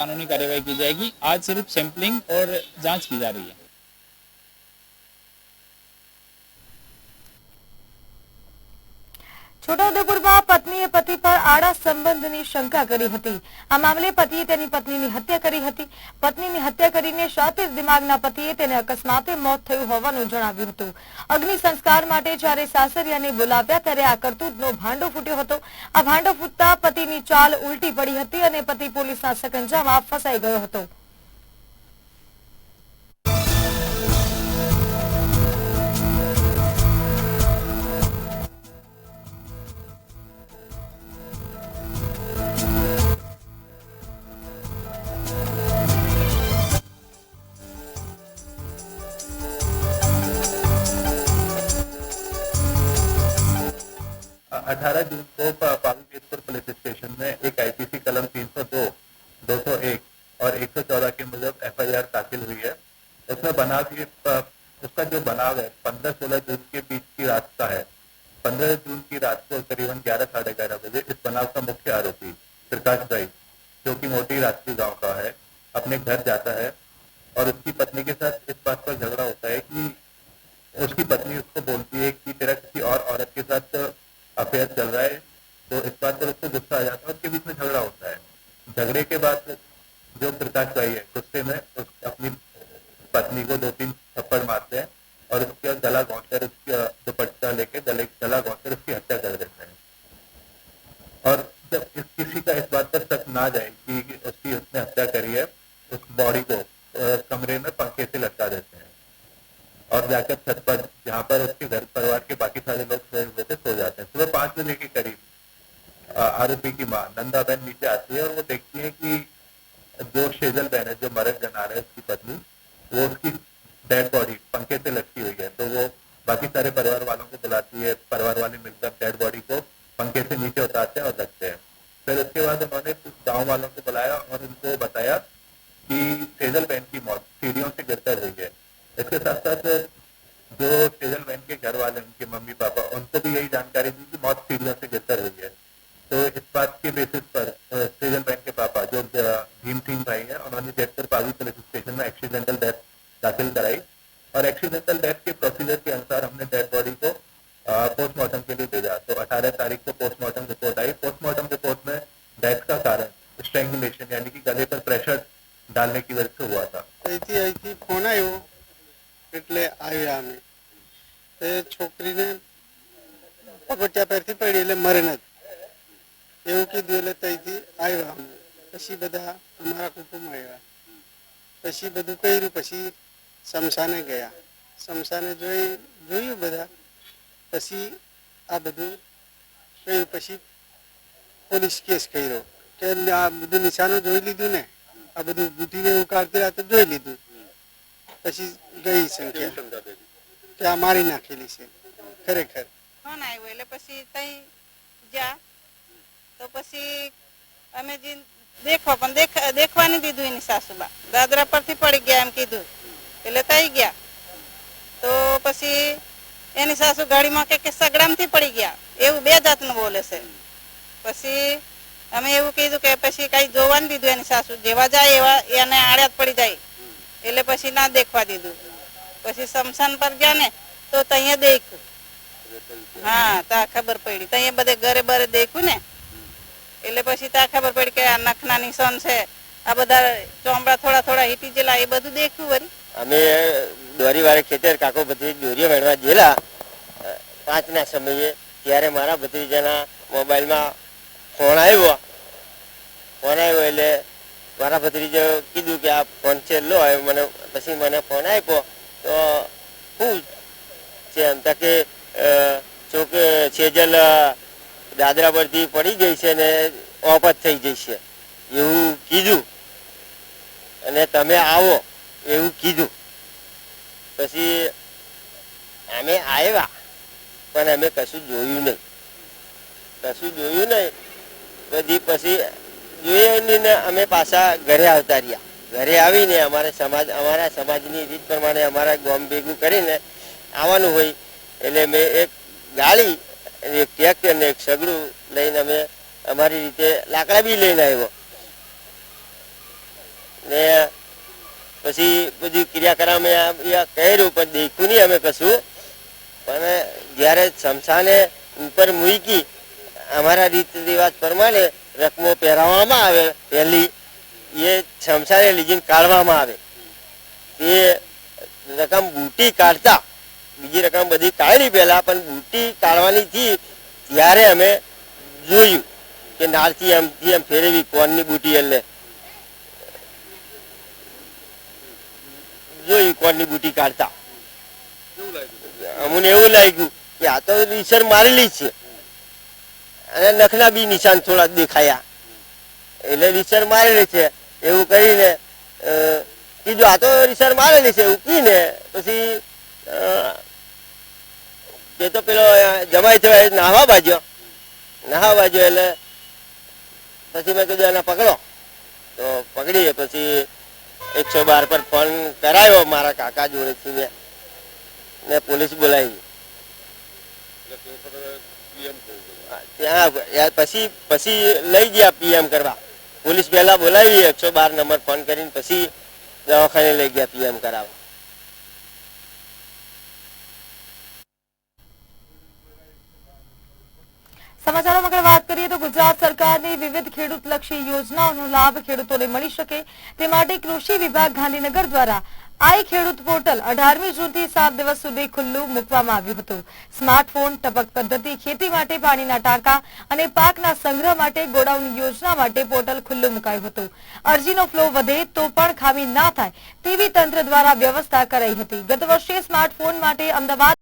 कानूनी कार्यवाही की जाएगी आज सिर्फ सैंपलिंग और जांच की जा रही है છોટાઉદેપુરમાં પત્નીએ પતિ પર આડા સંબંધની શંકા કરી હતી. આ મામલે પતિએ તેની પત્નીની હત્યા કરી હતી. પત્નીની હત્યા કરીને શાતિર દિમાગના પતિએ તેને અકસ્માતે મોત થયું હોવાનું જણાવ્યું હતું. અગ્નિ સંસ્કાર માટે જ્યારે સાસરિયાને બોલાવ્યા ત્યારે આ કરતૂતનો ભાંડો ફૂટ્યો હતો. આ ભાંડો ફૂટતા પતિની ચાલ ઉલટી પડી હતી અને પતિ પોલીસના સકંજામાં ફસાઈ ગયો હતો. अठारह जून को पा- पावीकेतपुर पुलिस स्टेशन में एक आईपीसी कलम 302, 201 और 114 के मुजब एफआईआर दाखिल हुई है। उसमें बनाव ये उसका जो बनाव है पंद्रह सोलह जून के बीच की रात का है। पंद्रह जून की रात को करीबन ग्यारह साढ़े ग्यारह बजे इस बनाव का मुख्य आरोपी प्रकाश भाई जो कि मोटी रात्रि गाँव का है अपने घर जाता है और उसकी पत्नी के साथ इस बात पर झगड़ा होता है कि उसकी पत्नी उसको बोलती है कि तेरा किसी और औरत के साथ अफेयर चल रहा है तो इस बात पर उसको गुस्सा आ जाता है, उसके बीच में झगड़ा होता है। झगड़े के बाद जो प्रकाश भाई है, गुस्से में उस अपनी पत्नी को दो तीन थप्पड़ मारते हैं और उसका गला घोंट कर उसका दुपट्टा लेके गले, गला घोंट कर उसकी हत्या कर देते हैं। और जब इस किसी का इस बात पर शक ना जाए कि उसकी उसने हत्या करी है, उस बॉडी को कमरे में पंखे से लटका देते हैं। और जाकर छत पर, जहाँ पर उसके घर परिवार के बाकी सारे लोग सो जाते हैं। पाँच बजे के करीब आरोपी की माँ नंदा बहन नीचे आती है और वो देखती है कि जो शेजल बहन है, जो मरद जना रहा है उसकी पत्नी, वो उसकी डेड बॉडी पंखे से लटकी हुई है। तो वो बाकी सारे परिवार वालों को बुलाती है, परिवार वाले मिलकर डेड बॉडी को पंखे से नीचे उतारते हैं और रखते हैं। फिर उसके बाद उन्होंने कुछ गाँव वालों को बुलाया और उनको बताया कि सेजल बहन की मौत सीढ़ियों से गिरकर हुई है। इसके साथ साथ जो सेजल बहन के घर वाले, उनके मम्मी पापा उनको भी यही जानकारी दी कि मौत सीढ़ियों से गिरकर हुई है तो इस बात के बेसिस पर अ, सेजल बहन के पापा जो अ, भीम सिंह भाई है उन्होंने जयपुर पावी पुलिस स्टेशन में एक्सीडेंटल डेथ दाखिल कराई और एक्सीडेंटल डेथ के प्रोसीजर के अनुसार हमने डेड बॉडी को पोस्टमार्टम के लिए भेजा तो 18 तारीख को पोस्टमार्टम रिपोर्ट आई पोस्टमार्टम रिपोर्ट में डेथ का कारण स्ट्रेंगुलेशन यानी कि गले पर प्रेशर डालने की वजह से हुआ था અહીંથી અહીંથી ફોન આવ્યો એટલે આવ્યા અમે તે છોકરીને પગોટિયા પરથી પડી એટલે મરે નથી એવું કીધું એટલે ત્યાંથી આવ્યા અમે. પછી બધા અમારા કુટુંબ આવ્યા. પછી બધું કર્યું, પછી શમશાને ગયા. શમશાને જોઈ, જોયું બધા. પછી આ બધું કર્યું, પછી પોલીસ કેસ કર્યો. કે આ બધું નિશાનો જોઈ લીધું ને? આ બધું બુટીને એવું કાઢતી રાતે જોઈ લીધું. પછી ગઈ સંખ્યા. કે આ મારી નાખેલી છે. ખરેખર. ફોન આવ્યો એટલે પછી તઈ જા. તો પછી અમે જે દેખો પણ દેખ, દેખવા નહીં દીધું એની સાસુબા. દાદરા પરથી પડી ગયા એમ કીધું. એટલે તઈ ગયા. તો પછી એની સાસુ ગાડીમાં કે કે સગડામથી પડી ગયા. એવું બે જાતનું બોલે છે. પછી અમે એવું કીધું કે પછી કઈ જોવા દીધું એની સાસુ. જેવા જાય એવા, એને આડ્યા જ પડી જાય. એટલે પછી ના દેખવા દીધું. પછી શમશાન પર ગયા ને, તો ત્યાં દેખ્યું. હા, તા ખબર પડી. ત્યાં બધે ઘરે બરે દેખ્યું ને. એટલે પછી તા ખબર પડી કે આ નખના નિશાન છે. આ બધા ચોમડા થોડા થોડા હીટી જેલા, એ બધું દેખ્યું વળી અમે દોરી વાળે ખેતર કાકો બધી દોરીઓ વેણવા ગયેલા. પાંચના સમયે ત્યારે મારા ભત્રીજાના મોબાઈલમાં ફોન આવ્યો. ફોન આવ્યો એટલે મારા ભત્રીજો કીધું કે આ ફોન છે, લો મને, પછી મને ફોન આપ્યો. તો શું છે એમ તકે ચોકે સેજલ દાદરા પરથી પડી ગઈ છે ને ઓપત થઈ જઈ છે. એવું કીધું. અને તમે આવો, એવું કીધું. પછી અમે આવ્યા પણ અમે કશું જોયું નહીં. કશું જોયું નહીં. બધી પછી જોયું નહીં ને અમે પાછા ઘરે આવતા રહ્યા. ઘરે આવીને અમારા સમાજ, અમારા સમાજની રીત પ્રમાણે અમારા ગોમ ભેગું કરીને આવવાનું હોય. એટલે મેં એક ગાડી અને એક ટ્રેક્ટર ને એક સગડું લઈને અમે અમારી રીતે લાકડા બી લઈને આવ્યો. ને પછી બધી ક્રિયાકર્મ કર્યું, પણ દેખ્યું નહીં અમે કશું. પણ જ્યારે શમશાને ઉપર મૂકી, અમારા રીત રિવાજ પ્રમાણે રકમો પહેરાવવામાં આવે, પહેલી એ શમશાને લીધીને કાઢવામાં આવે. તે રકમ બૂટી કાઢતા બીજી રકમ બધી કાઢી પહેલા, પણ બુટી કાઢવાની થી ત્યારે અમે જોયું કે નાળથી એમથી એમ ફેરવી કોણની બુટી એટલે જોયું કોણની બુટી કાઢતા. અમને એવું લાગ્યું કે આ તો રીસર મારેલી છે. અને નખના બી નિશાન થોડા દેખાયા. એટલે રીસર મારેલી છે. એવું કરીને કીધું, આ તો રીસર મારેલી છે. કહીને, પછી તે તો પેલો જમાય એ નાહવા બાજ્યો. નાહવા બાજ્યો એટલે પછી મેં કીધું એને પકડો. તો પકડીએ પછી એકસો બાર પર ફોન કરાયો મારા કાકા જોડેથી મેં ને પોલીસ બોલાવી. ત્યાં પછી પછી લઈ ગયા પીએમ કરવા. પોલીસ પહેલા બોલાવી, એકસો બાર નંબર ફોન કરીને પછી દવાખાને લઈ ગયા પીએમ કરાવવા. સમાચારોમાં આગળ વાત કરીએ તો ગુજરાત સરકારની વિવિધ ખેડૂતલક્ષી યોજનાઓનો લાભ ખેડૂતોને મળી શકે. તે માટે કૃષિ વિભાગ ગાંધીનગર દ્વારા આઈ ખેડૂત પોર્ટલ અઢારમી જૂનથી સાત દિવસ સુધી ખુલ્લું મૂકવામાં આવ્યું હતું. સ્માર્ટફોન, ટપક પદ્ધતિ, ખેતી માટે પાણીના ટાંકા અને પાકના સંગ્રહ માટે ગોડાઉન યોજના માટે પોર્ટલ ખુલ્લું મુકાયું હતું. અરજીનો ફ્લો વધે તો પણ ખામી ના થાય તેવી તંત્ર દ્વારા વ્યવસ્થા કરાઈ હતી. ગત વર્ષે સ્માર્ટફોન માટે અમદાવાદ